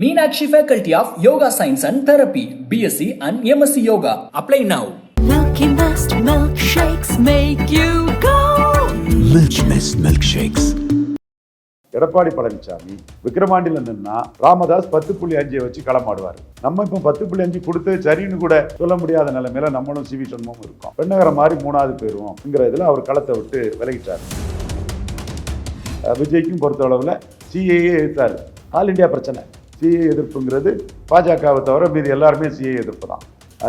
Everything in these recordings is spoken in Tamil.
Meenakshi Faculty of Yoga Science and Therapy, BSc and MSc Yoga. Apply now. Milky Mist milkshakes make you go. Milky Mist milkshakes. Edappadi Palaniswami விக்கிரவாண்டியில் நின்னா ராமதாஸ் பத்து புள்ளி அஞ்சை வச்சு களமாடுவார் நம்ம இப்போ பத்து புள்ளி அஞ்சு கொடுத்து சரின்னு கூட சொல்ல முடியாத நிலைமையில நம்மளும் சிவி சண்முகம் இருக்கோம் பெண்ணகரம் மாதிரி மூணாவது போயிருவோம்ங்கிற இதில் அவர் களத்தை விட்டு விலகிட்டார் விஜய்க்கும் பொறுத்த அளவில் சிஏஏ எதிர்த்தார் ஆல் இந்தியா பிரச்சனை சிஏ எதிர்ப்புங்கிறது பாஜகவை தவிர மீது எல்லாருமே சிஏ எதிர்ப்பு தான்.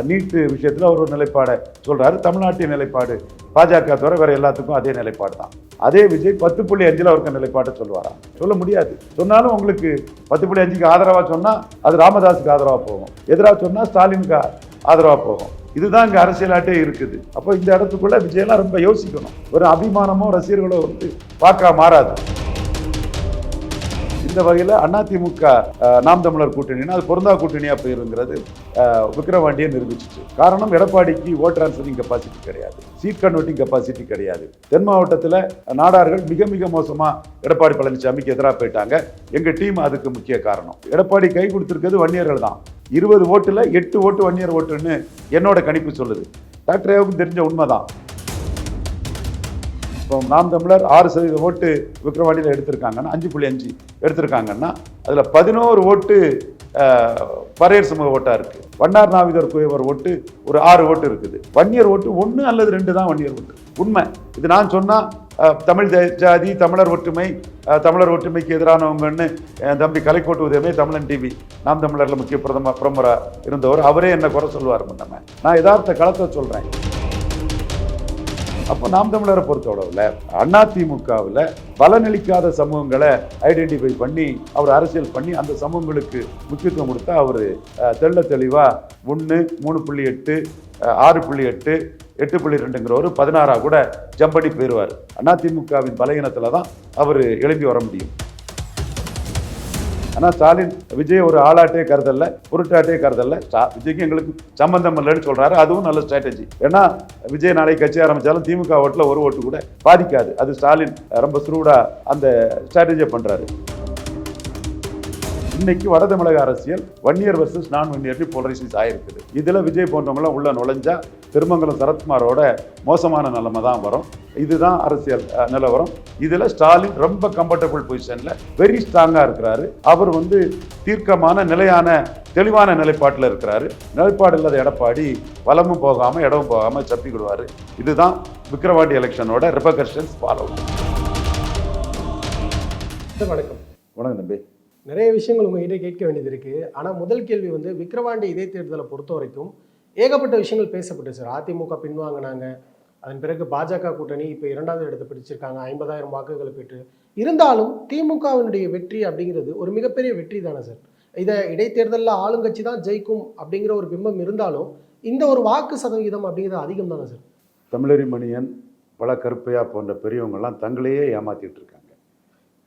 நீட்டு விஷயத்தில் அவர் ஒரு நிலைப்பாடை சொல்கிறாரு தமிழ்நாட்டின் நிலைப்பாடு பாஜக தவிர வேறு எல்லாத்துக்கும் அதே நிலைப்பாடு தான். அதே விஜய் பத்து புள்ளி அஞ்சில் அவருக்கு நிலைப்பாட்டை சொல்லுவாரா? சொல்ல முடியாது. சொன்னாலும் உங்களுக்கு பத்து புள்ளி அஞ்சுக்கு ஆதரவாக சொன்னால் அது ராமதாஸுக்கு ஆதரவாக போகும். எதிராக சொன்னால் ஸ்டாலினுக்கு ஆதரவாக போகும். இதுதான் இங்கே அரசியலாட்டே இருக்குது. அப்போ இந்த இடத்துக்குள்ளே விஜயெல்லாம் ரொம்ப யோசிக்கணும். ஒரு அபிமானமோ ரசிகர்களோ வந்து பார்க்க மாறாது. இந்த வகையில் அதிமுக நாம் தமிழர் கூட்டணினா அது பொருந்தா கூட்டணியாக போயிருங்கிறது விக்ரவாண்டியை நிரூபிச்சிச்சு. காரணம் எடப்பாடிக்கு ஓட் டிரான்ஸ்ஃபரிங் கெப்பாசிட்டி கிடையாது. சீட் கன்வெர்ட்டிங் கெப்பாசிட்டி கிடையாது. தென் மாவட்டத்தில் நாடார்கள் மிக மிக மோசமாக எடப்பாடி பழனிசாமிக்கு எதிராக போயிட்டாங்க. எங்கள் டீம் அதுக்கு முக்கிய காரணம். எடப்பாடி கை கொடுத்துருக்கிறது வன்னியர்கள் தான். இருபது ஓட்டில் எட்டு ஓட்டு வன்னியர் ஓட்டுன்னு என்னோட கணிப்பு சொல்லுது. டாக்டர் ஏவுக்கு தெரிஞ்ச உண்மைதான். இப்போ நாம் தமிழர் ஆறு சதவீத ஓட்டு விக்ரவாண்டியில் எடுத்திருக்காங்கன்னா அஞ்சு புள்ளி அஞ்சு எடுத்திருக்காங்கன்னா அதில் பதினோரு ஓட்டு அஹ், பறையர் சமூக ஓட்டாக இருக்குது வண்ணார் நாவிதர் குயவர் ஓட்டு ஒரு ஆறு ஓட்டு இருக்குது. வன்னியர் ஓட்டு ஒன்று அல்லது ரெண்டு தான் வன்னியர் ஓட்டு. உண்மை. இது நான் சொன்னால் தமிழ் ஜாதி தமிழர் ஒற்றுமை தமிழர் ஒற்றுமைக்கு எதிரானவங்கன்னு என் தம்பி கலைக்கோட்டு உதயமே தமிழன் டிவி நாம் தமிழரில் முக்கிய பிரதம பிரமுகராக இருந்தவர் அவரே என்ன குறை சொல்லுவார் முன்னமே. நான் யதார்த்த களத்தை சொல்கிறேன் அப்போ நாம் தமிழரை பொறுத்தளவில் அதிமுகவில் பலனளிக்காத சமூகங்களை ஐடென்டிஃபை பண்ணி அவர் அரசியல் பண்ணி அந்த சமூகங்களுக்கு முக்கியத்துவம் கொடுத்தா அவர் தெள்ள தெளிவாக ஒன்று மூணு புள்ளி எட்டு ஆறு புள்ளி எட்டு எட்டு புள்ளி ரெண்டுங்கிற ஒரு பதினாறாக கூட ஜம்படி போயிடுவார் அதிமுகவின் பலகீனத்தில் தான் அவர் எழும்பி வர முடியும். ஆனால் ஸ்டாலின் விஜய் ஒரு ஆளாட்டே கருதல்ல பொருட்டாட்டே கருதல்ல. விஜய்க்கு எங்களுக்கு சம்பந்தம் இல்லைன்னு சொல்றாரு. அதுவும் நல்ல ஸ்ட்ராட்டஜி ஏன்னா விஜய் நாளைக்கு கட்சி ஆரம்பிச்சாலும் திமுக ஓட்டில் ஒரு ஓட்டு கூட பாதிக்காது. அது ஸ்டாலின் ரொம்ப ஸ்ரூடா அந்த ஸ்ட்ராட்டஜியை பண்றாரு. இன்னைக்கு வட தமிழக அரசியல் வன்னியர் வர்சஸ் நான் வன்னியர்னு போலரைசைஸ் ஆயிருக்குது. இதில் விஜய் போன்றவங்களாம் உள்ள நுழைஞ்சா திருமங்கலம் சரத்குமாரோட மோசமான நிலைமை தான் வரும். இதுதான் அரசியல் நிலவரம் இதுல ஸ்டாலின் ரொம்ப கம்ஃபர்டபுள் பொசிஷன்ல வெரி ஸ்ட்ராங்கா இருக்கிறாரு. அவர் வந்து தீர்க்கமான நிலையான தெளிவான நிலைப்பாட்டில் இருக்கிறாரு. நிலைப்பாடு இல்லாத எடப்பாடி வலமும் போகாம இடமும் போகாம சப்பிக்கிடுவாரு. இதுதான் விக்கிரவாண்டி எலெக்ஷனோட ரிபகர்ஷன்ஸ் ஃபாலோ வணக்கம். வணக்கம் தம்பி. நிறைய விஷயங்கள் உங்ககிட்ட கேட்க வேண்டியது இருக்கு. ஆனா முதல் கேள்வி வந்து விக்கிரவாண்டி இடைத்தேர்தலை பொறுத்த வரைக்கும் ஏகப்பட்ட விஷயங்கள் பேசப்பட்டு சார். அதிமுக பின்வாங்கினாங்க. அதன் பிறகு பாஜக கூட்டணி இப்போ இரண்டாவது இடத்தை பிடிச்சிருக்காங்க. ஐம்பதாயிரம் வாக்குகளை பெற்று. இருந்தாலும் திமுகவினுடைய வெற்றி அப்படிங்கிறது ஒரு மிகப்பெரிய வெற்றி தானே சார். இதை இடைத்தேர்தலில் ஆளுங்கட்சி தான் ஜெயிக்கும் அப்படிங்கிற ஒரு பிம்பம் இருந்தாலும் இந்த ஒரு வாக்கு சதவிகிதம் அப்படிங்கிறது அதிகம் தானே சார். தமிழறி மணியன் பல கருப்பையா போன்ற பெரியவங்கள்லாம் தங்களையே ஏமாத்திட்டு இருக்காங்க.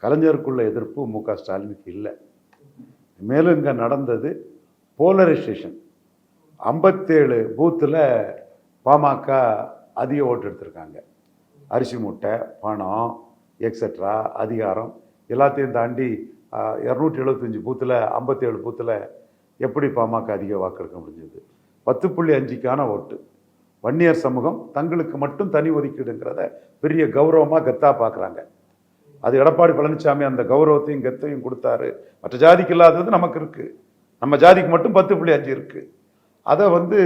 கலைஞருக்குள்ள எதிர்ப்பு மு க ஸ்டாலினுக்கு இல்லை. மேலும் இங்கே நடந்தது போலரைசேஷன் ஐம்பத்தேழு பூத்தில் பாமக அதிக ஓட்டு எடுத்திருக்காங்க. அரிசி மூட்டை பணம் எக்ஸட்ரா அதிகாரம் எல்லாத்தையும் தாண்டி இரநூத்தி எழுபத்தஞ்சி பூத்தில் ஐம்பத்தேழு பூத்தில் எப்படி பாமக அதிக வாக்கு எடுக்க முடிஞ்சது? பத்து புள்ளி அஞ்சுக்கான ஓட்டு. வன்னியர் சமூகம் தங்களுக்கு மட்டும் தனி ஒதுக்கீடுங்கிறத பெரிய கௌரவமாக கெத்தாக பார்க்குறாங்க அது எடப்பாடி பழனிசாமி அந்த கௌரவத்தையும் கெத்தையும் கொடுத்தாரு. மற்ற ஜாதிக்கு இல்லாதது நமக்கு இருக்குது நம்ம ஜாதிக்கு மட்டும் பத்து புள்ளி அஞ்சு இருக்குது அதை வந்து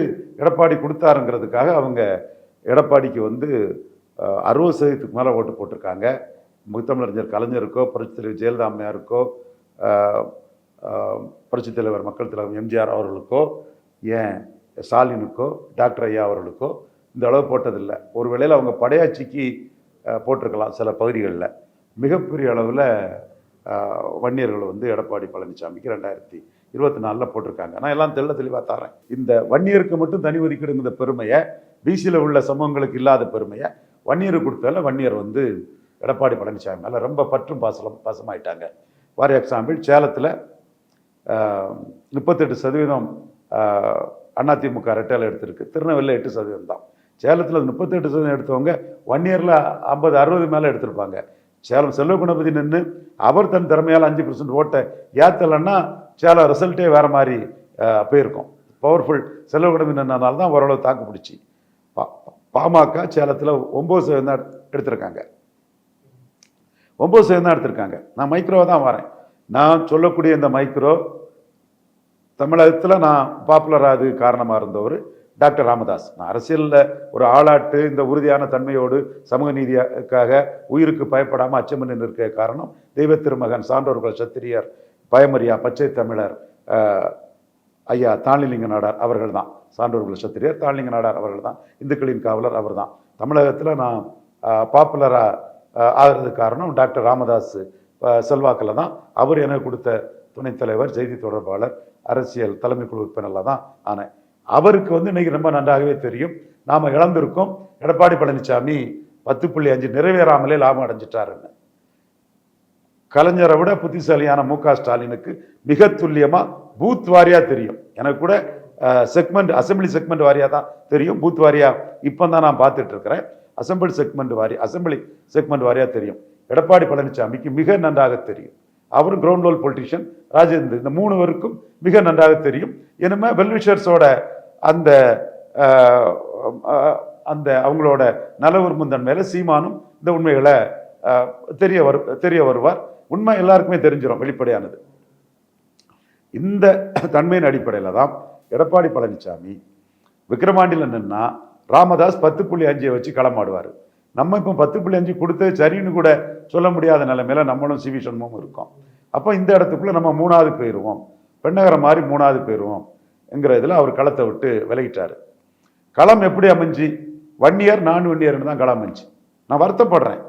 எடப்பாடி கொடுத்தாருங்கிறதுக்காக அவங்க எடப்பாடிக்கு வந்து அறுபது சதவீதத்துக்கு மேலே ஓட்டு போட்டிருக்காங்க. முத்தமிழறிஞர் கலைஞருக்கோ புரட்சித் தலைவர் ஜெயலலிதா அம்மையாருக்கோ புரட்சித் தலைவர் மக்கள் தலைவர் எம்ஜிஆர் அவர்களுக்கோ ஏன் ஸ்டாலினுக்கோ டாக்டர் ஐயா அவர்களுக்கோ இந்த அளவு போட்டதில்லை. ஒரு வேளையில் அவங்க படையாட்சிக்கு போட்டிருக்கலாம் சில பகுதிகளில். மிகப்பெரிய அளவில் வன்னியர்கள் வந்து எடப்பாடி பழனிசாமிக்கு ரெண்டாயிரத்தி இருபத்தி நாலில் போட்டிருக்காங்க. நான் எல்லாம் தெள்ள தெளிவாக தரேன். இந்த வன்னியருக்கு மட்டும் தனி ஒதுக்கீடுங்கிற பெருமையை பிசியில் உள்ள சமூகங்களுக்கு இல்லாத பெருமையை வன்னியருக்கு கொடுத்ததில் வன்னியர் வந்து எடப்பாடி பழனிசாமி மேலே ரொம்ப பற்றும் பாசலம் பாசமாயிட்டாங்க. ஃபார் எக்ஸாம்பிள் சேலத்தில் முப்பத்தெட்டு சதவீதம் அதிமுக ரெட்டையில் எடுத்திருக்கு. திருநெல்வேலியில் எட்டு சதவீதம் தான். சேலத்தில் முப்பத்தெட்டு சதவீதம் எடுத்தவங்க ஒன் இயரில் ஐம்பது அறுபது மேலே எடுத்திருப்பாங்க. சேலம் செல்வ குணபதி நின்று அவர் தன் திறமையால் அஞ்சு பர்சன்ட் ஓட்டை ஏற்றலைன்னா சேலம் ரிசல்ட்டே வேறு மாதிரி போயிருக்கும். பவர்ஃபுல் செல்வகுடம் நின்றனால தான் ஓரளவு தாக்கு பிடிச்சி. பா பாமக சேலத்தில் ஒம்பது சதவீதம் தான் எடுத்திருக்காங்க. ஒம்பது சதவீதம் தான் எடுத்திருக்காங்க. நான் மைக்ரோவை தான் வரேன். நான் சொல்லக்கூடிய இந்த மைக்ரோ தமிழகத்தில் நான் பாப்புலராக அது காரணமாக இருந்தவர் டாக்டர் ராமதாஸ். நான் அரசியலில் ஒரு ஆளாட்டு இந்த உறுதியான தன்மையோடு சமூக நீதிக்காக உயிருக்கு பயப்படாமல் அச்சமின்றி இருக்க காரணம் தெய்வ திருமகன் சான்றோர்கள் சத்திரியர் பயமரியா பச்சை தமிழர் ஐயா தானிலிங்க நாடார் அவர்கள் தான் சான்றோர்கள் சத்திரியர் தாளிலிங்க நாடார் அவர்கள் தான் இந்துக்களின் காவலர் அவர் தான் தமிழகத்தில் நான் பாப்புலராக ஆகிறது காரணம் டாக்டர் ராமதாஸ் செல்வாக்கில் தான். அவர் எனக்கு கொடுத்த துணைத் தலைவர் செய்தி தொடர்பாளர் அரசியல் தலைமை குழு உறுப்பினரில் தான் ஆனேன். அவருக்கு வந்து இன்றைக்கி ரொம்ப நன்றாகவே தெரியும். நாம் இழந்திருக்கோம். எடப்பாடி பழனிசாமி பத்து புள்ளி அஞ்சு நிறைவேறாமலே லாபம் அடைஞ்சிட்டாருன்னு. கலைஞரை விட புத்திசாலியான மு க ஸ்டாலினுக்கு மிக துல்லியமாக பூத் வாரியாக தெரியும். எனக்கு கூட செக்மெண்ட் அசெம்பிளி செக்மெண்ட் வாரியாக தான் தெரியும். பூத் வாரியாக இப்போ தான் நான் பார்த்துட்டு இருக்கிறேன். அசெம்பிளி செக்மெண்ட் வாரி அசெம்பிளி செக்மெண்ட் வாரியாக தெரியும். எடப்பாடி பழனிசாமிக்கு மிக நன்றாக தெரியும். அவரும் கிரவுண்ட் லெவல் பொலிட்டிஷியன் ராஜேந்திர இந்த மூணு பேருக்கும் மிக நன்றாக தெரியும். என்னமே வெல்விஷர்ஸோட அந்த அந்த அவங்களோட நல விரும்பும் மேலே சீமானும் இந்த உண்மைகளை தெரிய வரு தெரிய வருவார். உண்மை எல்லாருக்குமே தெரிஞ்சிடும் வெளிப்படையானது. இந்த தன்மையின் அடிப்படையில் தான் எடப்பாடி பழனிசாமி விக்கிரமாண்டியில் நின்னா ராமதாஸ் பத்து புள்ளி அஞ்சை வச்சு களமாடுவார். நம்ம இப்போ பத்து புள்ளி அஞ்சு கொடுத்தது சரின்னு கூட சொல்ல முடியாத நிலைமையில நம்மளும் சிவி சண்முகம் இருக்கோம். அப்போ இந்த இடத்துக்குள்ளே நம்ம மூணாவது போயிடுவோம் பெண்ணகரம் மாதிரி மூணாவது போயிடுவோம் என்கிற இதில் அவர் களத்தை விட்டு விலகிட்டார். களம் எப்படி அமைஞ்சு? ஒன் இயர் நான் ஒன் இயர்னு தான் களம் அமைஞ்சு. நான் வருத்தப்படுறேன்.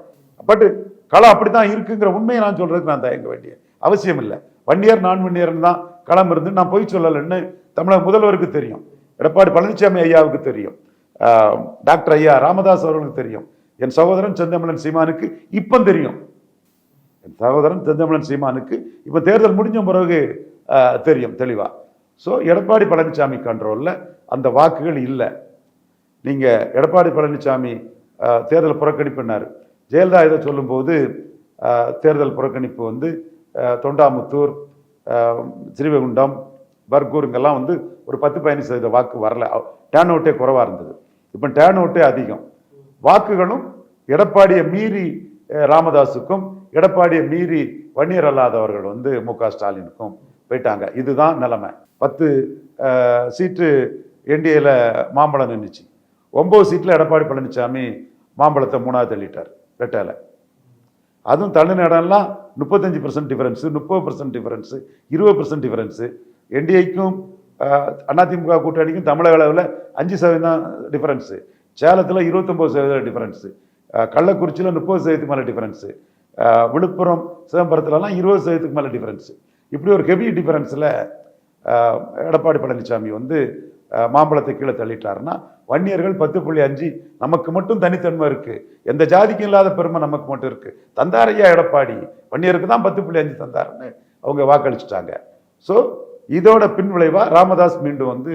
பட் களம் அப்படி தான் இருக்குங்கிற உண்மையை நான் சொல்றதுக்கு நான் தயங்க வேண்டிய அவசியம் இல்லை. ஒன் இயர் நான் ஒன் இயர்னு தான் களம் இருந்து நான் பொய் சொல்லலைன்னு தமிழக முதல்வருக்கு தெரியும். எடப்பாடி பழனிசாமி ஐயாவுக்கு தெரியும். டாக்டர் ஐயா ராமதாஸ் அவர்களுக்கு தெரியும். என் சகோதரன் செந்தமிழன் சீமானுக்கு இப்போ தெரியும். என் சகோதரன் செந்தமிழன் சீமானுக்கு இப்போ தேர்தல் முடிஞ்ச பிறகு தெரியும் தெளிவாக ஸோ எடப்பாடி பழனிசாமி கண்ட்ரோலில் அந்த வாக்குகள் இல்லை. நீங்கள் எடப்பாடி பழனிசாமி தேர்தல் புறக்கணிப்பினார் ஜெயலலிதா இதை சொல்லும்போது தேர்தல் புறக்கணிப்பு வந்து தொண்டாமுத்தூர் ஸ்ரீவைகுண்டம் பர்கூர் இங்கெல்லாம் வந்து ஒரு பத்து பதினஞ்சு சதவீத வாக்கு வரல. டேன் அவுட்டே குறைவாக இருந்தது. இப்போ டேன் அவுட்டே அதிகம். வாக்குகளும் எடப்பாடியை மீறி ராமதாஸுக்கும் எடப்பாடியை மீறி வன்னியர் அல்லாதவர்கள் வந்து மு க ஸ்டாலினுக்கும் போயிட்டாங்க. இதுதான் நிலைமை. பத்து சீட்டு என்டிஏல மாம்பழம் நின்றுச்சு ஒம்பது சீட்டில் எடப்பாடி பழனிசாமி மாம்பழத்தை மூணாவது தள்ளிட்டார். ரெட்டால அதுவும் தமிழ்நாடெல்லாம் முப்பத்தஞ்சு பர்சன்ட் டிஃபரன்ஸு முப்பது பர்சன்ட் டிஃபரன்ஸு இருபது பர்சன்ட் டிஃபரன்ஸு என்டிஐக்கும் அதிமுக கூட்டணிக்கும் தமிழக அளவில் அஞ்சு சதவீதம் டிஃபரன்ஸு சேலத்தில் இருபத்தொம்போது சதவீதம் டிஃபரன்ஸு கள்ளக்குறிச்சியில் முப்பது சதவீதத்துக்கு மேலே டிஃபரன்ஸு விழுப்புரம் சிதம்பரத்துலலாம் இருபது சதவீதத்துக்கு மேலே டிஃபரன்ஸு இப்படி ஒரு ஹெவி டிஃபரன்ஸில் எடப்பாடி பழனிசாமி வந்து மாம்பழத்தை கீழே தள்ளிட்டாருன்னா வன்னியர்கள் பத்து புள்ளி அஞ்சு நமக்கு மட்டும் தனித்தன்மை இருக்கு. எந்த ஜாதிக்கும் இல்லாத பெருமை நமக்கு மட்டும் இருக்கு. தந்தாரையா எடப்பாடி? வன்னியருக்கு தான் பத்து புள்ளி அஞ்சு தந்தாருன்னு அவங்க வாக்களிச்சிட்டாங்க. ஸோ இதோட பின்விளைவா ராமதாஸ் மீண்டும் வந்து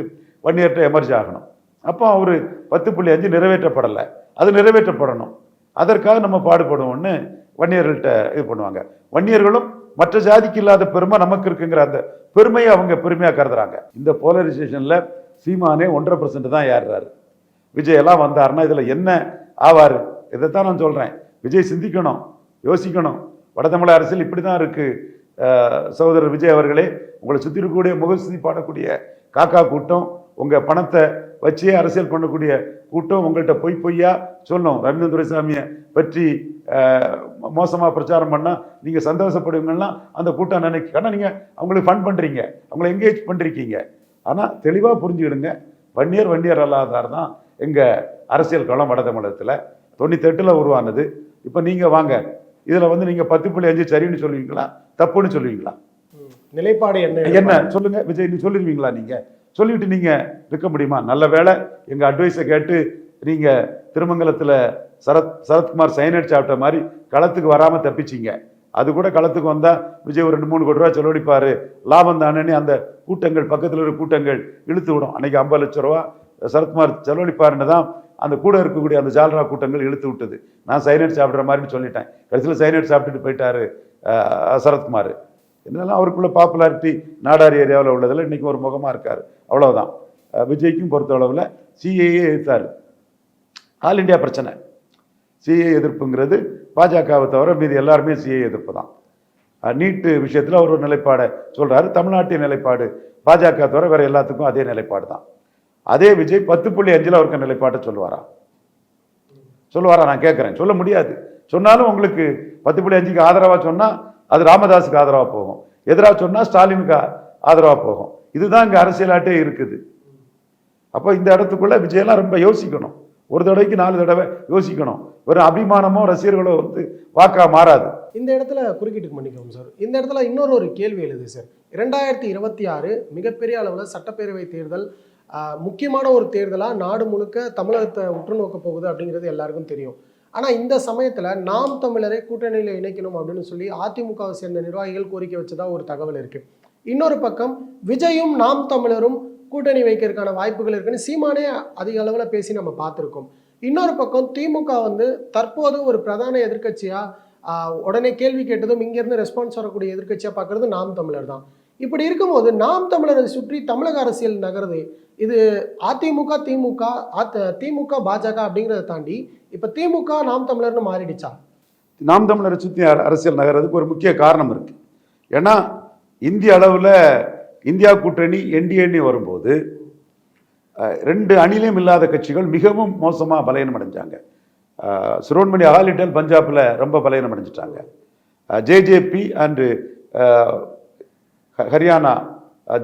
வன்னியர்கிட்ட எமர்ஜ் ஆகணும். அப்போ அவர் பத்து புள்ளி அஞ்சு நிறைவேற்றப்படலை. அது நிறைவேற்றப்படணும். அதற்காக நம்ம பாடுபடுவோம்னு வன்னியர்கள்ட்ட இது பண்ணுவாங்க. வன்னியர்களும் மற்ற ஜாதிக்கு இல்லாத பெருமை நமக்கு இருக்குங்கிற அந்த பெருமையை அவங்க பெருமையாக கருதுறாங்க. இந்த போலரைசேஷனில் சீமானே ஒன்றரை பர்சன்ட் தான் ஏறுறாரு. விஜய் எல்லாம் வந்தாருன்னா இதில் என்ன ஆவார்? இதைத்தான் நான் சொல்கிறேன் விஜய் சிந்திக்கணும் யோசிக்கணும். வடதமிழ அரசியல் இப்படி தான் இருக்குது சகோதரர் விஜய் அவர்களே உங்களை சுற்றி இருக்கக்கூடிய முகஸ்தி பாடக்கூடிய காக்கா கூட்டம் உங்கள் பணத்தை வச்சே அரசியல் பண்ணக்கூடிய கூட்டம் உங்கள்கிட்ட பொய் பொய்யா சொல்லும் ரவீந்திர துரைசாமியை பற்றி மோசமாக பிரச்சாரம் பண்ணால் நீங்கள் சந்தோஷப்படுவீங்கன்னா அந்த கூட்டம் நினைக்க ஆனால் நீங்கள் அவங்களுக்கு ஃபன் பண்ணுறீங்க அவங்களை என்கேஜ் பண்ணிருக்கீங்க. ஆனால் தெளிவாக புரிஞ்சுக்கிடுங்க. வன்னியர் வன்னியர் அல்லாதார் தான். எங்க அரசியல் களம் வட தமிழகத்துல தொண்ணூத்தெட்டுல உருவானது. இப்போ நீங்க வாங்க. இதுல வந்து நீங்க பத்து புள்ளி அஞ்சு சரின்னு சொல்லுவீங்களா? தப்புன்னு சொல்லுவீங்களா. நிலைப்பாடு என்ன? என்ன? சொல்லுங்க. விஜய் நீ சொல்லிடுவீங்களா நீங்க? சொல்லிட்டு நீங்க இருக்க முடியுமா? நல்ல வேளை எங்க அட்வைஸை கேட்டு நீங்க திருமங்கலத்துல சரத் சரத்குமார் சைனட் சாப்பிட்ட மாதிரி களத்துக்கு வராம தப்பிச்சீங்க. அது கூட களத்துக்கு வந்தா விஜய் ஒரு ரெண்டு மூணு கோடி ரூபா செலவழிப்பாரு. லாபம் தானே அந்த கூட்டங்கள் பக்கத்துல இருக்கிற கூட்டங்கள் இழுத்து விடும். அன்னைக்கு ஐம்பது லட்சம் ரூபா சரத்குமார் செலவழிப்பாருன்னு தான் அந்த கூட இருக்கக்கூடிய அந்த ஜால்ரா கூட்டங்கள் இழுத்து விட்டது. நான் சைனட் சாப்பிட்ற மாதிரின்னு சொல்லிட்டேன். கடைசியில் சைனட் சாப்பிட்டுட்டு போயிட்டாரு சரத்குமார். இருந்தாலும் அவருக்குள்ள பாப்புலாரிட்டி நாடார் ஏரியாவில் உள்ளதில் இன்றைக்கி ஒரு முகமாக இருக்கார். அவ்வளோதான் விஜய்க்கும் பொறுத்த அளவில் சிஏஏ எதிர்த்தார். ஆல் இந்தியா பிரச்சனை. சிஏ எதிர்ப்புங்கிறது பாஜகவை தவிர மீதி எல்லாருமே சிஏ எதிர்ப்பு தான். நீட்டு விஷயத்தில் அவர் ஒரு நிலைப்பாடை சொல்கிறாரு தமிழ்நாட்டின் நிலைப்பாடு பாஜக தவிர வேறு எல்லாத்துக்கும் அதே நிலைப்பாடு தான். அதே விஜய் பத்து புள்ளி அஞ்சில் அவருக்கு நிலைப்பாட்டை சொல்லுவாரா? சொல்லுவாரா? நான் கேட்குறேன். சொல்ல முடியாது. சொன்னாலும் உங்களுக்கு பத்து புள்ளி அஞ்சுக்கு ஆதரவாக சொன்னால் அது ராமதாஸுக்கு ஆதரவாக போகும். எதிராக சொன்னால் ஸ்டாலினுக்கு ஆதரவாக போகும். இதுதான் இங்கே அரசியலாட்டே இருக்குது. அப்போ இந்த இடத்துக்குள்ளே விஜயெல்லாம் ரொம்ப யோசிக்கணும். ஒரு தடவைக்கு நாலு தடவை யோசிக்கணும். வெறும் அபிமானமோ ரசிகர்களோ வந்து வாக்கா மாறாது. இந்த இடத்துல குறுக்கிட்டு மன்னிக்கவும் சார். இந்த இடத்துல இன்னொரு ஒரு கேள்வி எழுது சார். இரண்டாயிரத்தி இருபத்தி ஆறு மிகப்பெரிய அளவில் சட்டப்பேரவை தேர்தல் முக்கியமான ஒரு தேர்தலாக நாடு முழுக்க தமிழகத்தை உற்று நோக்க போகுது அப்படிங்கிறது எல்லாருக்கும் தெரியும். ஆனால் இந்த சமயத்தில் நாம் தமிழரை கூட்டணியில் இணைக்கணும் அப்படின்னு சொல்லி அதிமுகவை சேர்ந்த நிர்வாகிகள் கோரிக்கை வச்சதா ஒரு தகவல் இருக்குது இன்னொரு பக்கம் விஜயும் நாம் தமிழரும் கூட்டணி வைக்கிறதுக்கான வாய்ப்புகள் இருக்குன்னு சீமானே அதிக அளவில் பேசி நம்ம பார்த்துருக்கோம். இன்னொரு பக்கம் திமுக வந்து தற்போது ஒரு பிரதான எதிர்கட்சியாக உடனே கேள்வி கேட்டதும் இங்கேருந்து ரெஸ்பான்ஸ் வரக்கூடிய எதிர்கட்சியாக பார்க்குறது நாம் தமிழர் தான். இப்படி இருக்கும்போது நாம் தமிழரை சுற்றி தமிழக அரசியல் நகருது. இது அதிமுக திமுக அத- திமுக பாஜக அப்படிங்கிறத தாண்டி இப்போ திமுக நாம் தமிழர்னு மாறிடுச்சா? நாம் தமிழரை சுற்றி அரசியல் நகர்றதுக்கு ஒரு முக்கிய காரணம் இருக்கு. ஏன்னா இந்திய அளவில் இந்தியா கூட்டணி என்டிஎண்ணி வரும்போது ரெண்டு அணிலையும் இல்லாத கட்சிகள் மிகவும் மோசமாக பலயனம் அடைஞ்சாங்க. சிரோன்மணி அகாலிட்டல் பஞ்சாபில் ரொம்ப பலயனம் அடைஞ்சிட்டாங்க. ஜேஜேபி அண்டு ஹரியானா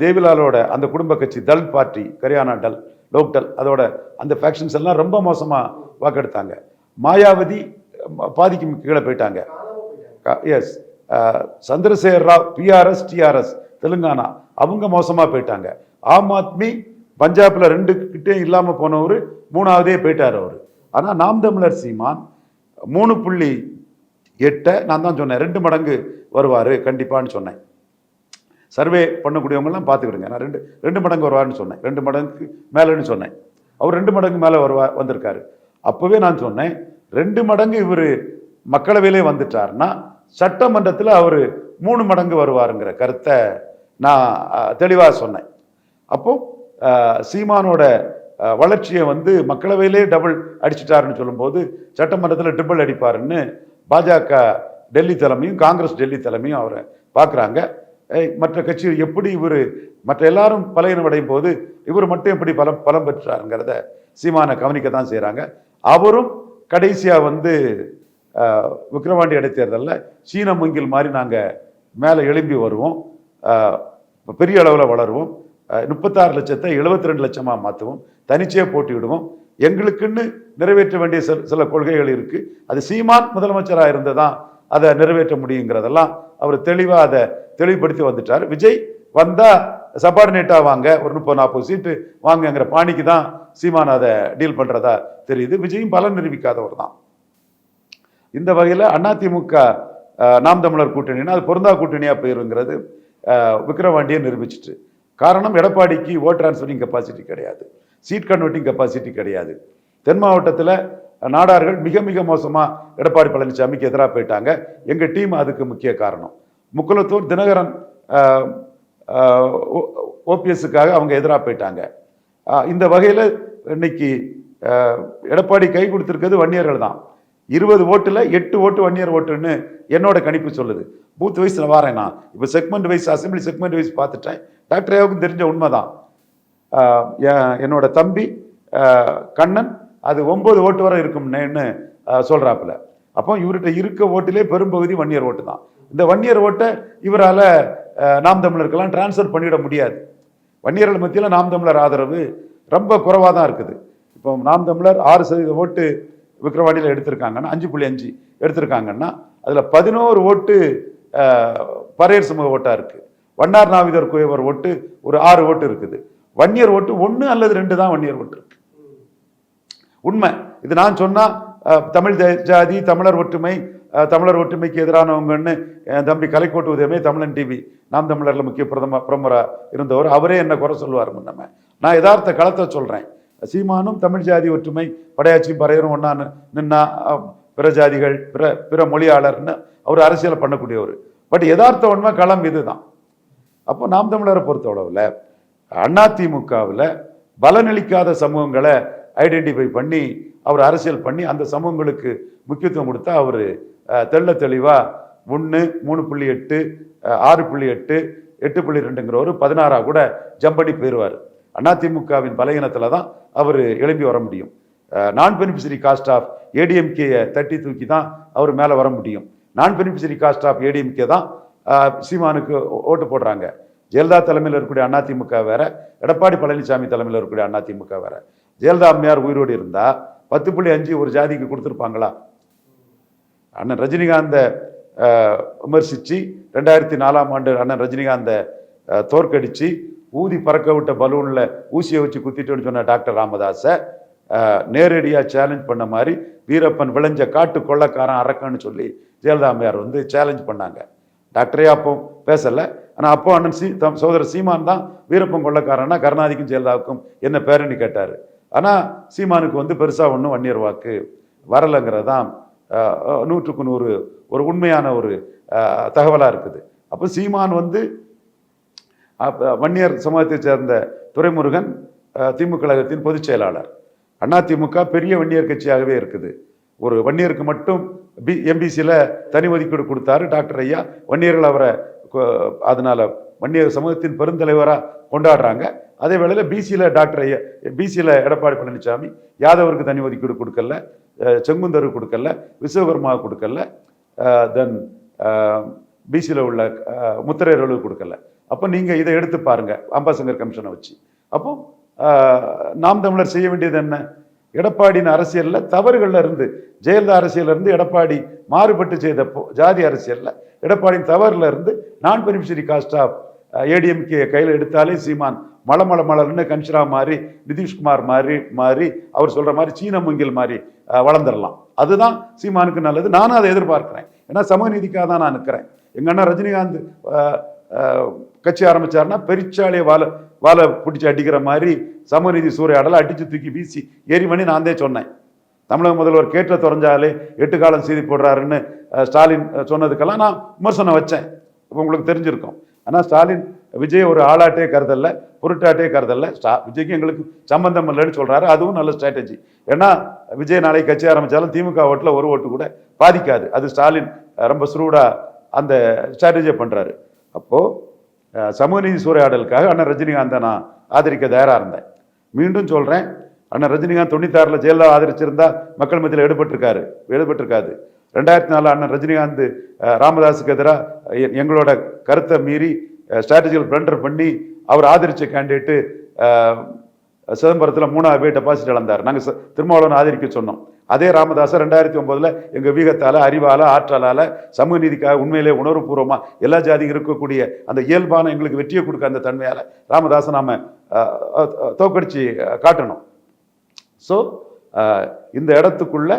தேவிலாலோட அந்த குடும்ப கட்சி தல் பார்ட்டி ஹரியானா டல் லோக் டல் அதோட அந்த ஃபேக்ஷன்ஸ் எல்லாம் ரொம்ப மோசமாக வாக்கெடுத்தாங்க. மாயாவதி பாதிக்கு கீழே போயிட்டாங்க. S Chandrasekhar Rao BRS TRS Telangana அவங்க மோசமாக போயிட்டாங்க. ஆம் ஆத்மி பஞ்சாபில் ரெண்டு கிட்டே இல்லாமல் போனவர் மூணாவதே போயிட்டார் அவர். ஆனால் நாம் தமிழர் சீமான் மூணு புள்ளி எட்டை நான் தான் சொன்னேன் ரெண்டு மடங்கு வருவார் கண்டிப்பான்னு சொன்னேன். சர்வே பண்ணக்கூடியவங்கலாம் பார்த்துக்கிடுங்க. நான் ரெண்டு ரெண்டு மடங்கு வருவார்னு சொன்னேன். ரெண்டு மடங்கு மேலேன்னு சொன்னேன். அவர் ரெண்டு மடங்கு மேலே வருவா வந்திருக்காரு. அப்போவே நான் சொன்னேன் ரெண்டு மடங்கு இவர் மக்களவையிலே வந்துட்டார்னா சட்டமன்றத்தில் அவர் மூணு மடங்கு வருவாருங்கிற கருத்தை நான் தெளிவாக சொன்னேன். அப்போது சீமானோட வளர்ச்சியை வந்து மக்களவையிலே டபுள் அடிச்சிட்டாருன்னு சொல்லும்போது சட்டமன்றத்தில் ட்ரிபிள் அடிப்பாருன்னு பாஜக டெல்லி தலைமையும் காங்கிரஸ் டெல்லி தலைமையும் அவரை பார்க்குறாங்க மற்ற கட்சி எப்படி இவர் மற்ற எல்லாரும் பலையினம் அடையும் போது இவர் மட்டும் எப்படி பலம் பலம் பெற்றாருங்கிறத சீமானை கவனிக்க தான் செய்கிறாங்க அவரும் கடைசியாக வந்து விக்ரவாண்டி இடைத்தேர்தலில் சீன மூங்கில் மாதிரி நாங்கள் மேலே எழும்பி வருவோம். பெரிய அளவில் வளருவோம். முப்பத்தாறு லட்சத்தை எழுபத்தி ரெண்டு லட்சமாக மாற்றுவோம் தனிச்சே போட்டியிடுவோம். எங்களுக்குன்னு நிறைவேற்ற வேண்டிய சில சில கொள்கைகள் இருக்குது அது சீமான் முதலமைச்சராக இருந்ததான் அதை நிறைவேற்ற முடியுங்கிறதெல்லாம் அவர் தெளிவாக அதை தெளிவுபடுத்தி வந்துட்டார். விஜய் வந்தால் சபார்டினேட்டாக வாங்க. ஒரு முப்பது நாற்பது சீட்டு வாங்குங்கிற பாணிக்கு தான் சீமான் அதை டீல் பண்ணுறதா தெரியுது. விஜயும் பலன் நிரூபிக்காதவர் தான். இந்த வகையில் அதிமுக நாம் தமிழர் கூட்டணினா அது பொருந்தா கூட்டணியாக போயிருங்கிறது விக்ரவாண்டியை நிரூபிச்சிட்டு. காரணம் எடப்பாடிக்கு ஓட் டிரான்ஸ்ஃபரிங் கெப்பாசிட்டி கிடையாது. சீட் கன்வெர்ட்டிங் கெப்பாசிட்டி கிடையாது. தென் மாவட்டத்தில் நாடார்கள் மிக மிக மோசமாக எடப்பாடி பழனிசாமிக்கு எதிராக போயிட்டாங்க. எங்கள் டீம் அதுக்கு முக்கிய காரணம். முக்குலத்தூர் தினகரன் ஓபிஎஸ்ஸுக்காக அவங்க எதிராக போயிட்டாங்க. இந்த வகையில் இன்னைக்கு எடப்பாடி கை கொடுத்துருக்கிறது வன்னியர்கள் தான். இருபது ஓட்டில் எட்டு ஓட்டு வன்னியர் ஓட்டுன்னு என்னோட கணிப்பு சொல்லுது. பூத் வைஸ் வரேன் நான். இப்போ segment wise assembly segment wise பார்த்துட்டேன். டாக்டர் ஏவுக்கும் தெரிஞ்ச உண்மை தான் என்னோட தம்பி கண்ணன் அது ஒம்பது ஓட்டு வரை இருக்கும்னு சொல்கிறாப்புல அப்போ இவர்கிட்ட இருக்க ஓட்டிலே பெரும்பகுதி வன்னியர் ஓட்டு தான். இந்த வன்னியர் ஓட்டை இவரால் நாம் தமிழருக்கெல்லாம் டிரான்ஸ்ஃபர் பண்ணிட முடியாது. வன்னியர்கள் மத்தியில் நாம் தமிழர் ஆதரவு ரொம்ப குறைவாக தான் இருக்குது. இப்போ நாம் தமிழர் ஆறு சதவீத ஓட்டு விக்ரவாண்டியில் எடுத்திருக்காங்கன்னா அஞ்சு புள்ளி அஞ்சு எடுத்திருக்காங்கன்னா அதில் பதினோரு ஓட்டு ஆஹ், பறையர் சமூக ஓட்டாக இருக்குது வண்ணார் நாவிதர் குயவர் ஓட்டு ஒரு ஆறு ஓட்டு இருக்குது. வன்னியர் ஓட்டு ஒன்று அல்லது ரெண்டு தான் வன்னியர் ஓட்டு இருக்கு. உண்மை. இது நான் சொன்னால் தமிழ் ஜாதி தமிழர் ஒற்றுமை தமிழர் ஒற்றுமைக்கு எதிரானவங்கன்னு என் தம்பி கலைக்கோட்டு உதயமே தமிழன் டிவி நாம் தமிழரில் முக்கிய பிரதம பிரமராக இருந்தவர். அவரே என்ன குறை சொல்லுவார் முன்னமே. நான் யதார்த்த களத்தை சொல்கிறேன் சீமானும் தமிழ் ஜாதி ஒற்றுமை படையாச்சியும் பறையரும் ஒன்றான்னு நின்னா பிற ஜாதிகள் பிற பிற மொழியாளர்னு அவர் அரசியலை பண்ணக்கூடியவர். பட் யதார்த்த உண்மை களம் இதுதான். அப்போ நாம் தமிழரை பொறுத்தளவில் அதிமுகவில் பலனளிக்காத சமூகங்களை ஐடென்டிஃபை பண்ணி அவர் அரசியல் பண்ணி அந்த சமூகங்களுக்கு முக்கியத்துவம் கொடுத்தா அவர் தெள்ள தெளிவாக ஒன்று மூணு புள்ளி எட்டு ஆறு புள்ளி எட்டு எட்டு புள்ளி ரெண்டுங்கிற ஒரு பதினாறாக கூட ஜம்படி போயிடுவார் அதிமுகவின் பலகீனத்தில் தான் அவர் எழும்பி வர முடியும். நான் பெனிஃபிஷரி காஸ்ட் ஆஃப் ஏடிஎம்கேயை தட்டி தூக்கி தான் அவர் மேலே வர முடியும். நான் பெனிஃபிஷரி காஸ்ட் ஆஃப் ஏடிஎம்கே தான் சீமானுக்கு ஓட்டு போடுறாங்க. ஜெயலலிதா தலைமையில் இருக்கக்கூடிய அதிமுக வேற எடப்பாடி பழனிசாமி தலைமையில் இருக்கக்கூடிய அதிமுக வேற. ஜெயலலிதா அம்மையார் உயிரோடு இருந்தால் பத்து புள்ளி அஞ்சு ஒரு ஜாதிக்கு கொடுத்துருப்பாங்களா? அண்ணன் ரஜினிகாந்தை விமர்சித்து ரெண்டாயிரத்தி நாலாம் ஆண்டு அண்ணன் ரஜினிகாந்தை தோற்கடித்து ஊதி பறக்க விட்ட பலூனில் ஊசியை வச்சு குத்திட்டோன்னு சொன்ன டாக்டர் ராமதாஸை நேரடியாக சேலஞ்ச் பண்ண மாதிரி வீரப்பன் விளைஞ்ச காட்டு கொள்ளக்காரன் அரக்கன்னு சொல்லி ஜெயலலிதா அம்மையார் வந்து சேலஞ்ச் பண்ணாங்க. டாக்டரே அப்போ பேசலை. ஆனால் அப்போ அண்ணன் சீ தம் சோதர சீமான் தான் வீரப்பன் கொள்ளக்காரன்னா கருணாதிக்கும் ஜெயலலிதாவுக்கும் என்ன பேரன்னு கேட்டார். ஆனால் சீமானுக்கு வந்து பெருசாக ஒன்றும் வன்னியர் வாக்கு வரலைங்கிறதான் நூற்றுக்கு நூறு ஒரு உண்மையான ஒரு தகவலாக இருக்குது. அப்போ சீமான் வந்து வன்னியர் சமூகத்தைச் சேர்ந்த துரைமுருகன் திமுக கழகத்தின் பொதுச் செயலாளர். அதிமுக பெரிய வன்னியர் கட்சியாகவே இருக்குது. ஒரு வன்னியருக்கு மட்டும் பி எம்பிசியில் தனி ஒதுக்கீடு கொடுத்தாரு டாக்டர் ஐயா. வன்னியர்கள் அவரை அதனால் வன்னியர் சமூகத்தின் பெருந்தலைவராக கொண்டாடுறாங்க. அதே வேளையில் பிசியில் டாக்டர் ஐயா பிசியில் எடப்பாடி பழனிசாமி யாதவருக்கு தனி ஒதுக்கீடு கொடுக்கல. செங்குந்தரு கொடுக்கல விஸ்வகர்மா கொடுக்கல தென் பிசியில் உள்ள அஹ், கொடுக்கல. அப்போ நீங்கள் இதை எடுத்து பாருங்க அம்பாசங்கர் கமிஷனை வச்சு. அப்போ நாம் தமிழர் செய்ய வேண்டியது என்ன? எடப்பாடியின் அரசியலில் தவறுகளில் இருந்து ஜெயலலிதா அரசியலிருந்து எடப்பாடி மாறுபட்டு செய்த ஜாதி அரசியலில் எடப்பாடியின் தவறுல இருந்து நான் பெனிஃபிஷரி காஸ்ட் ஆஃப் ஏடிஎம்கே கையில் எடுத்தாலே சீமான் மலை மலை மலர்னு கன்ஷரா மாதிரி நிதிஷ்குமார் மாதிரி மாதிரி அவர் சொல்கிற மாதிரி சீன மூங்கில் மாதிரி வளர்ந்துடலாம் அதுதான் சீமானுக்கு நல்லது. நானும் அதை எதிர்பார்க்குறேன். ஏன்னா சமூக நீதிக்காக தான் நான் நிற்கிறேன். எங்கள் அண்ணா ரஜினிகாந்த் கட்சி ஆரம்பிச்சாருன்னா பெரிச்சாலியை வாழை வாழை பிடிச்சி அடிக்கிற மாதிரி சமூகநீதி சூறையாடலை அடித்து தூக்கி வீசி ஏறி பண்ணி நான் தான் சொன்னேன். தமிழக முதல்வர் கேட்ட துறஞ்சாலே எட்டு காலம் செய்தி போடுறாருன்னு ஸ்டாலின் சொன்னதுக்கெல்லாம் நான் விமர்சனம் வச்சேன். இப்போ உங்களுக்கு தெரிஞ்சிருக்கும். ஆனால் ஸ்டாலின் விஜய் ஒரு ஆளாட்டே கருதல்ல பொருட்டாட்டே கருதல்ல. ஸ்டா விஜய்க்கு எங்களுக்கு சம்பந்தம் இல்லைன்னு சொல்கிறாரு அதுவும் நல்ல ஸ்ட்ராட்டஜி ஏன்னா விஜய் நாளைக்கு கட்சி ஆரம்பித்தாலும் திமுக ஓட்டில் ஒரு ஓட்டு கூட பாதிக்காது. அது ஸ்டாலின் ரொம்ப சுருடாக அந்த ஸ்ட்ராட்டஜியை பண்ணுறாரு அப்போது சமூக நீதி சூறையாடலுக்காக அண்ணன் ரஜினிகாந்தை நான் ஆதரிக்க தயாராக இருந்தேன். மீண்டும் சொல்கிறேன் அண்ணன் ரஜினிகாந்த் தொண்ணூத்தாறில் ஜெயலலிதா ஆதரிச்சிருந்தா மக்கள் மத்தியில் எடுபட்டிருக்காரு. எடுபட்டிருக்காது. ரெண்டாயிரத்தி நாலு அண்ணன் ரஜினிகாந்த் ராமதாஸுக்கு எதிராக எங்களோட கருத்தை மீறி ஸ்ட்ராட்டஜிகள் பிளண்டர் பண்ணி அவர் ஆதரிச்ச கேண்டிடேட்டு சிதம்பரத்தில் மூணாவது போய் டெபாசிட் இழந்தார். நாங்கள் திருமாவளவன் ஆதரிக்க சொன்னோம். அதே ராமதாசர் ரெண்டாயிரத்தி ஒம்போதில் எங்கள் வீகத்தால் அறிவால் ஆற்றலால் சமூக நீதிக்காக உண்மையிலே உணர்வுபூர்வமாக எல்லா ஜாதியும் இருக்கக்கூடிய அந்த இயல்பான எங்களுக்கு வெற்றியை கொடுக்க அந்த தன்மையால் ராமதாசன் நாம் தோக்கடிச்சு காட்டணும். ஸோ இந்த இடத்துக்குள்ள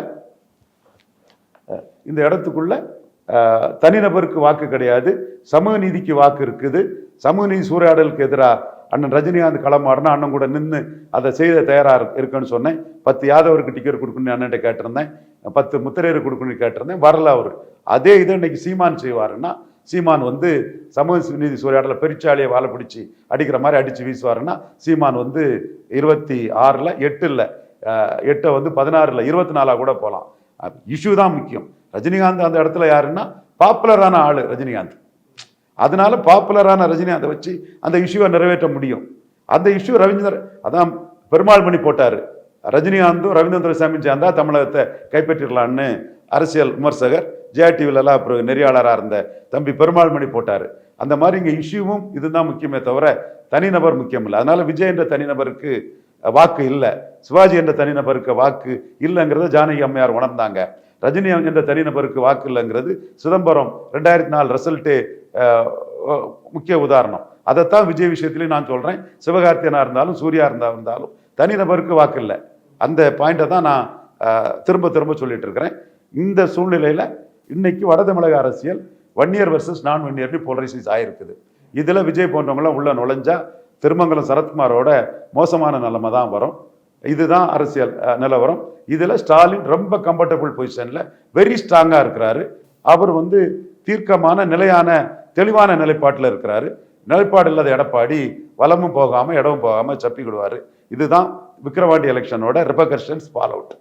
இந்த இடத்துக்குள்ள தனிநபருக்கு வாக்கு கிடையாது. சமூக நீதிக்கு வாக்கு இருக்குது. சமூக நீதி சூறையாடலுக்கு எதிராக அண்ணன் ரஜினிகாந்த் களமாடினா அண்ணன் கூட நின்று அதை செய்த தயாராக இருக்குன்னு சொன்னேன். பத்து யாதவருக்கு டிக்கெட் கொடுக்கணும்னு அண்ணன்ட்ட கேட்டிருந்தேன். பத்து முத்திரையர் கொடுக்கணும்னு கேட்டிருந்தேன். வரல அவர். அதே இதை இன்னைக்கு சீமான் செய்வாருன்னா சீமான் வந்து சமூக நீதி சூறையாடல பெருச்சாலியை வாழை பிடிச்சி அடிக்கிற மாதிரி அடித்து வீசுவாருன்னா சீமான் வந்து இருபத்தி ஆறில் எட்டு இல்லை எட்டை வந்து பதினாறில் இருபத்தி நாலாக கூட போகலாம் இஷ்யூ தான் முக்கியம். ரஜினிகாந்த் அந்த இடத்துல யாருன்னா பாப்புலரான ஆள் ரஜினிகாந்த். அதனால பாப்புலரான ரஜினிகாந்தை வச்சு அந்த இஷ்யூவை நிறைவேற்ற முடியும். அந்த இஷ்யூ ரவீந்திர அதான் பெருமாள் மணி போட்டார். ரஜினிகாந்தும் ரவீந்திர சாமி சேர்ந்தா தமிழகத்தை கைப்பற்றிடலான்னு அரசியல் விமர்சகர் ஜெயா டிவிலலாம் அப்புறம் நெறியாளராக இருந்த தம்பி பெருமாள் மணி போட்டார். அந்த மாதிரி இங்கே இஷ்யூவும் இதுதான் முக்கியமே தவிர தனிநபர் முக்கியம் இல்லை. அதனால விஜய் என்ற தனிநபருக்கு வாக்கு இல்லை. சிவாஜி என்ற தனிநபருக்கு வாக்கு இல்லைங்கிறத ஜானகி அம்மையார் உணர்ந்தாங்க. ரஜினி என்ற தனிநபருக்கு வாக்கு இல்லைங்கிறது சிதம்பரம் ரெண்டாயிரத்தி நாலு ரிசல்ட்டு முக்கிய உதாரணம். அதைத்தான் விஜய் விஷயத்திலையும் நான் சொல்கிறேன் சிவகார்த்தியனா இருந்தாலும் சூர்யா இருந்தால் இருந்தாலும் தனிநபருக்கு வாக்கு இல்லை. அந்த பாயிண்ட்டை தான் நான் திரும்ப திரும்ப சொல்லிட்டு இருக்கிறேன். இந்த சூழ்நிலையில் இன்னைக்கு வட தமிழக அரசியல் வன்னியர் வர்சஸ் நான் வன்னியர்னு போலரைசைஸ் ஆகிருக்குது இதில் விஜய் போன்றவங்களாம் உள்ள நுழைஞ்சா திருமங்கலம் சரத்குமாரோட மோசமான நிலைமை தான் வரும். இதுதான் அரசியல் நிலவரம். இதில் ஸ்டாலின் ரொம்ப கம்ஃபர்டபுள் பொசிஷனில் வெரி ஸ்ட்ராங்காக இருக்கிறாரு. அவர் வந்து தீர்க்கமான நிலையான தெளிவான நிலைப்பாட்டில் இருக்கிறாரு. நிலைப்பாடு இல்லாத எடப்பாடி வளமும் போகாமல் இடமும் போகாமல் சப்பிக்கிடுவார். இதுதான் விக்கிரவாண்டி எலெக்ஷனோட ரிபகர்ஷன்ஸ் ஃபால் அவுட்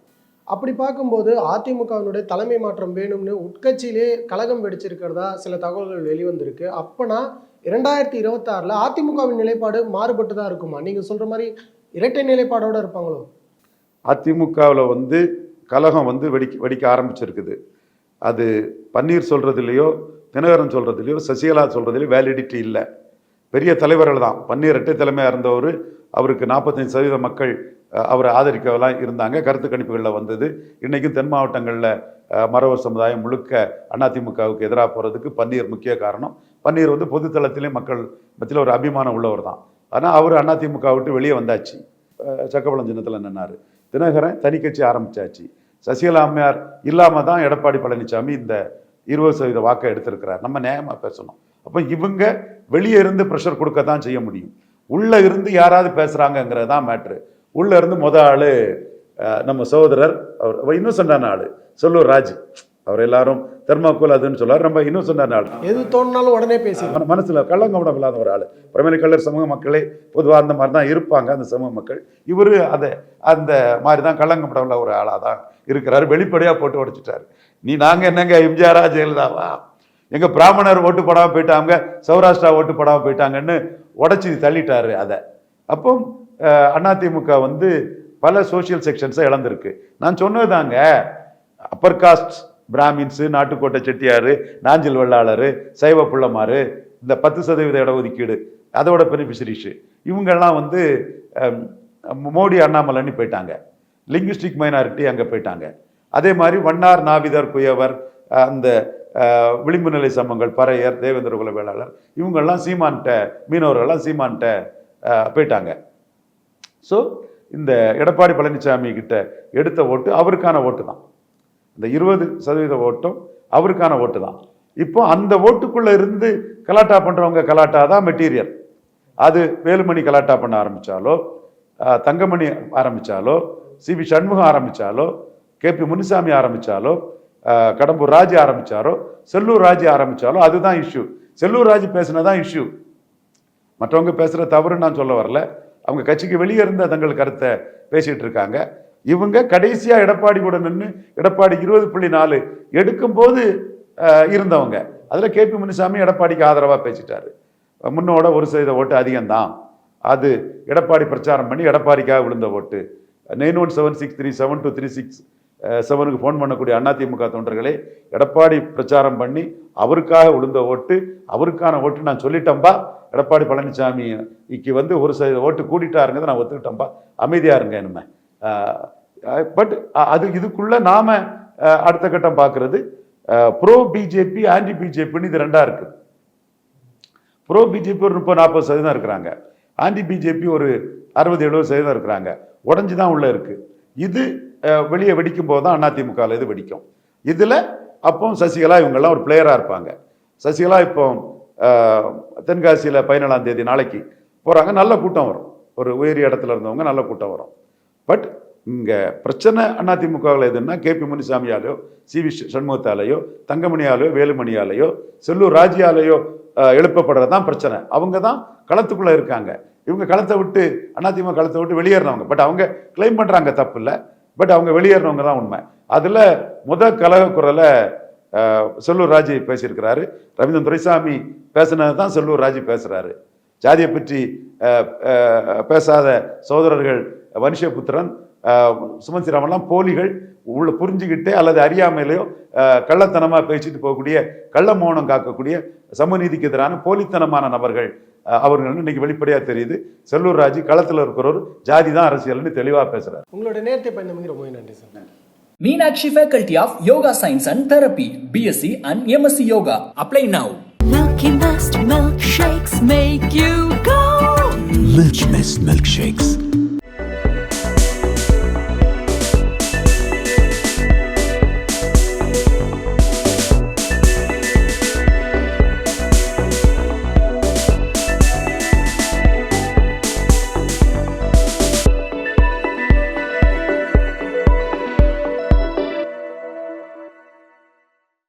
அப்படி பார்க்கும்போது அதிமுகவினுடைய தலைமை மாற்றம் வேணும்னு உட்கட்சியிலே கழகம் வெடிச்சிருக்கிறதா சில தகவல்கள் வெளிவந்திருக்கு. அப்போனா இரண்டாயிரத்தி இருபத்தாறில் அதிமுகவின் நிலைப்பாடு மாறுபட்டு தான் இருக்குமா? நீங்கள் சொல்கிற மாதிரி இரட்டை நிலைப்பாடோடு இருப்பாங்களோ? அதிமுகவில் வந்து கலகம் வந்து வெடிக்க வெடிக்க ஆரம்பிச்சிருக்குது. அது பன்னீர் சொல்கிறதுலையோ தினகரன் சொல்கிறதுலையோ சசிகலா சொல்கிறதுலையோ வேலிடிட்டி இல்லை. பெரிய தலைவர்கள் தான். பன்னீர் இரட்டை தலைமையாக இருந்தவர் அவருக்கு நாற்பத்தஞ்சு சதவீத மக்கள் அவரை ஆதரிக்கவெல்லாம் இருந்தாங்க. கருத்து கணிப்புகளில் வந்தது. இன்றைக்கும் தென் மாவட்டங்களில் மரவர் சமுதாயம் முழுக்க அதிமுகவுக்கு எதிராக போகிறதுக்கு பன்னீர் முக்கிய காரணம். பன்னீர் வந்து பொதுத்தளத்திலே மக்கள் மத்தியில் ஒரு அபிமானம் உள்ளவர் தான். ஆனால் அவர் அதிமுக விட்டு வெளியே வந்தாச்சு. சக்கபலம் சின்னத்தில் நின்னார். தினகரன் தனி கட்சி ஆரம்பிச்சாச்சு. சசிகலா அம்மையார் இல்லாமல் தான் எடப்பாடி பழனிசாமி இந்த இருபது சதவீத வாக்கை எடுத்திருக்கிறார். நம்ம நியாயமாக பேசணும். அப்போ இவங்க வெளியே இருந்து ப்ரெஷர் கொடுக்க தான் செய்ய முடியும். உள்ளே இருந்து யாராவது பேசுகிறாங்கங்கிறது தான் மேட்ரு உள்ளே இருந்து முத ஆள் நம்ம சகோதரர் அவர் இன்னும் ஆளு. சொல்லூர் ராஜ். அவர் எல்லாரும் தெர்மாக்கோல் அதுன்னு சொல்லுவார் நம்ம இன்னும் சொன்னார் ஆள். எது தோணுனாலும் உடனே பேசி மன- மனசுல கள்ளங்கபடம் இல்லாத ஒரு ஆள். பிரமணி கல்லர் சமூக மக்களே பொதுவாக அந்த மாதிரி தான் இருப்பாங்க அந்த சமூக மக்கள். இவரு அதை அந்த மாதிரி தான் கள்ளங்கபடம் உள்ள ஒரு ஆளாக தான் இருக்கிறாரு. வெளிப்படையாக போட்டு உடைச்சிட்டாரு நீ நாங்கள் என்னங்க எம்ஜிஆரா ஜெயலலிதாவா? எங்க பிராமணர் ஓட்டு போடாமல் போயிட்டாங்க சௌராஷ்டிரா ஓட்டு போடாமல் போயிட்டாங்கன்னு உடைச்சி தள்ளிட்டாரு அதை. அப்போ அதிமுக வந்து பல சோஷியல் செக்ஷன்ஸை இழந்திருக்கு. நான் சொன்னதுதாங்க upper caste Brahmins Nattukottai Chettiar Nanjil Vellalar சைவ புள்ளமாறு இந்த பத்து சதவீத இடஒதுக்கீடு அதோட பெனிஃபிஷரிஸு இவங்கெல்லாம் வந்து மோடி அண்ணாமலைன்னு போயிட்டாங்க. லிங்குஸ்டிக் மைனாரிட்டி அங்கே போயிட்டாங்க. அதே மாதிரி வண்ணார் நாவிதர் குயவர் அந்த விளிம்பு நிலை சமங்கள் பறையர் தேவேந்திர குல வேளாளர் இவங்கெல்லாம் சீமான்ட்ட மீனவர்கள்லாம் சீமான்ட்ட போயிட்டாங்க. ஸோ இந்த எடப்பாடி பழனிசாமி கிட்ட எடுத்த ஓட்டு அவருக்கான ஓட்டு தான் இந்த இருபது சதவீத ஓட்டும் அவருக்கான ஓட்டு தான். இப்போ அந்த ஓட்டுக்குள்ளே இருந்து கலாட்டா பண்ணுறவங்க கலாட்டா தான் மெட்டீரியல். அது வேலுமணி கலாட்டா பண்ண ஆரம்பித்தாலோ தங்கமணி ஆரம்பித்தாலோ சி வி சண்முகம் ஆரம்பித்தாலோ கே பி முனுசாமி ஆரம்பித்தாலோ கடம்பூர் ராஜு ஆரம்பித்தாரோ செல்லூர் ராஜ் ஆரம்பித்தாலோ அதுதான் இஷ்யூ செல்லூர் ராஜ் பேசினதான் இஷ்யூ மற்றவங்க பேசுகிற தவறு நான் சொல்ல வரல. அவங்க கட்சிக்கு வெளியே இருந்த தங்கள் கருத்தை பேசிகிட்டு இருக்காங்க. இவங்க கடைசியா எடப்பாடி கூட நின்று எடப்பாடி இருபது புள்ளி நாலு எடுக்கும்போது போது இருந்தவங்க. அதுல கே. பி. முனுசாமி எடப்பாடிக்கு ஆதரவா பேசிட்டாரு. முன்னோட ஒரு சதவீத ஓட்டு அதிகம்தான். அது எடப்பாடி பிரச்சாரம் பண்ணி எடப்பாடிக்காக விழுந்த ஓட்டு. Nine one seven six three seven two three six செவனுக்கு ஃபோன் பண்ணக்கூடிய அதிமுக தொண்டர்களே எடப்பாடி பிரச்சாரம் பண்ணி அவருக்காக விழுந்த ஓட்டு அவருக்கான ஓட்டு நான் சொல்லிட்டேன்பா எடப்பாடி பழனிசாமிக்கு வந்து ஒரு சதவீத ஓட்டு கூட்டிட்டாருங்கிறத நான் ஒத்துக்கிட்டேன்பா அமைதியாக இருங்க இனிமே. பட் அது இதுக்குள்ள நாம அடுத்த கட்டம் பார்க்கறது. ப்ரோ பிஜேபி ஆன்டி பிஜேபின்னு இது ரெண்டா இருக்கு. ப்ரோ பிஜேபி ஒரு முப்பது நாற்பது சதவீதம் இருக்கிறாங்க. ஆன்டி பிஜேபி ஒரு அறுபது எழுபது சதவீதம் இருக்கிறாங்க. உடஞ்சி தான் உள்ள இருக்கு. இது வெளியே வெடிக்கும் போது தான் அதிமுகவில் இது வெடிக்கும். இதில் அப்போ சசிகலா இவங்கெல்லாம் ஒரு பிளேயராக இருப்பாங்க. சசிகலா இப்போ தென்காசியில் பதினேழாம் தேதி நாளைக்கு போகிறாங்க நல்ல கூட்டம் வரும். ஒரு உயரிய இடத்துல இருந்தவங்க நல்ல கூட்டம் வரும். பட் இங்கே பிரச்சனை அதிமுகவில் எதுன்னா கே பி முனிசாமியாலேயோ சி வி சண்முகத்தாலேயோ தங்கமணியாலேயோ வேலுமணியாலேயோ செல்லூர் ராஜியாலேயோ எழுப்பப்படுறது தான் பிரச்சனை. அவங்க தான் களத்துக்குள்ளே இருக்காங்க. இவங்க களத்தை விட்டு அதிமுக களத்தை விட்டு வெளியேறினவங்க. பட் அவங்க கிளைம் பண்ணுறாங்க தப்பு இல்லை பட் அவங்க வெளியேறினவங்க தான் உண்மை. அதில் முத கலக குரலை செல்லூர் ராஜி பேசியிருக்கிறாரு. ரவீந்திரன் துரைசாமி பேசினது தான் செல்லூர் ராஜி பேசுகிறாரு ஜாதியை பற்றி பேசாத சகோதரர்கள் வனிஷபுத்திரன் சுமன் ஸ்ரீராமெல்லாம் போலிகள் உள்ள புரிஞ்சுக்கிட்டே அல்லது அறியாமையிலையோ அஹ், கள்ளத்தனமா பேசிட்டு போகக்கூடிய கள்ள மௌனம் காக்கக்கூடிய சமநீதிக்கு எதிரான போலித்தனமான நபர்கள் அவர்கள் இன்னைக்கு வெளிப்படையா தெரியுது செல்லூர் ராஜு களத்தில் இருக்கிறவர் ஜாதி தான் அரசியல்னு தெளிவா பேசுறாரு உங்களோட நேரத்தை பயந்தமைக்கு ரொம்ப நன்றி sir Meenakshi Faculty of Yoga Science and Therapy, BSc and MSc Yoga. Apply now. Milky Mist milkshakes make you go. Milch Mist Milkshakes.